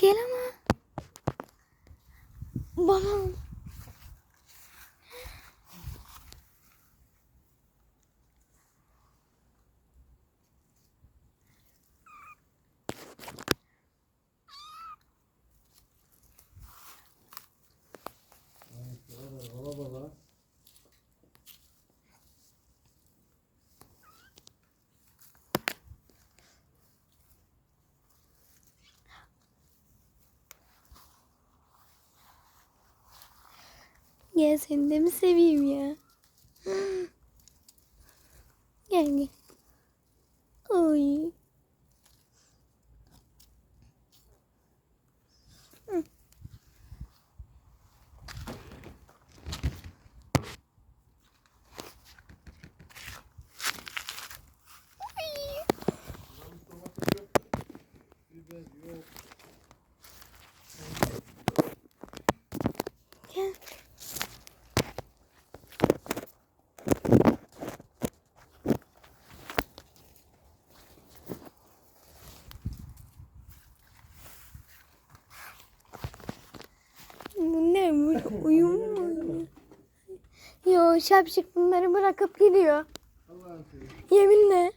Gel ama. Babam. Baba baba. Gel seni de mi seveyim ya? Gel gel. Oy. Hı. Oy. Biber yok. Gel. Bu ne? Böyle uyum mu? Oynuyor? Yo şapşık bunları bırakıp gidiyor. Yeminle.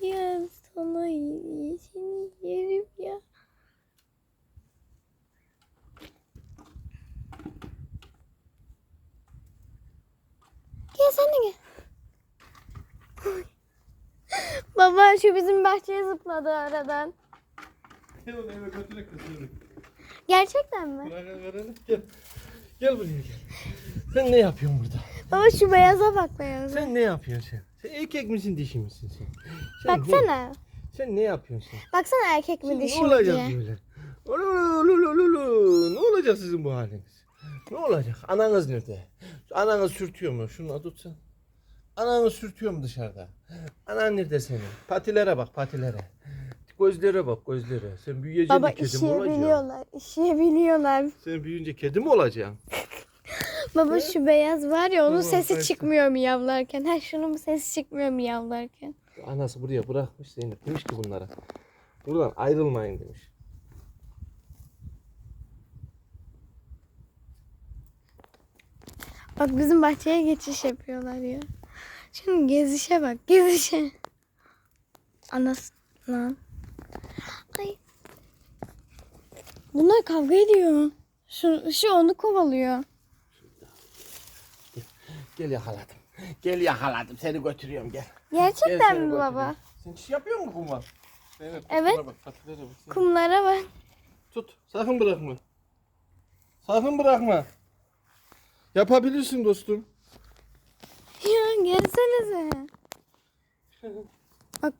Ya sana seni yerim ya. Gel sen de gel. Baba şu bizim bahçeye zıpladı aradan. Gel onu eve götürek kızını. Gerçekten mi? Bırak verelim. Gel. Gel buraya gel. Sen ne yapıyorsun burada? Baba şu beyaza bak beyaza. Sen ne yapıyorsun sen? Sen erkek misin dişi misin sen? sen Ne, Baksana. sen ne yapıyorsun sen? Baksana erkek mi dişi ne mi olacak diye. böyle? Olululululu. Ne olacak sizin bu haliniz? Ne olacak? Ananız nerede? Ananız sürtüyor mu? Şunu tutsan. Ananız sürtüyor mu dışarıda? Anan nerede senin? Patilere bak patilere. Gözlere bak gözlere. Sen büyüyeceksin Baba de kedi mi olacaksın? işeyebiliyorlar. İşeyebiliyorlar. Sen büyüyünce kedi mi olacaksın? Baba şu beyaz var ya onun Tamam, sesi kaçtı. çıkmıyor miyavlarken. Ha şunun sesi çıkmıyor miyavlarken. Anası buraya bırakmış Zeynep. Demiş ki bunlara. Buradan ayrılmayın demiş. Bak bizim bahçeye geçiş yapıyorlar ya. Şunun gezişe bak gezişe. Anası lan. Bunlar kavga ediyor. Şu, şu onu kovalıyor. Gel yakaladım. Gel yakaladım. Seni götürüyorum gel. Gel Gerçekten seni mi baba? Sen çiş yapıyor musun kuma? Zeynep, Evet. şuna Bak, patilere bak. Sen Kumlara bak. Tut. Sakın bırakma. Sakın bırakma. Yapabilirsin dostum. Ya gelsenize. Bak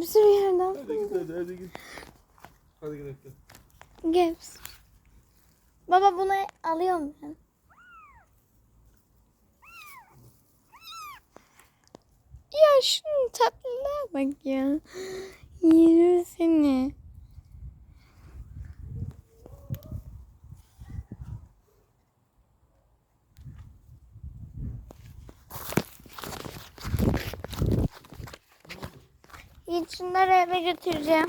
bir yerden. Hadi git hadi hadi git. Hadi gidelim. Gel. Baba bunu alıyorum ben. Ya şunun tatlılığa bak ya. Yerim seni. Şunları eve götüreceğim.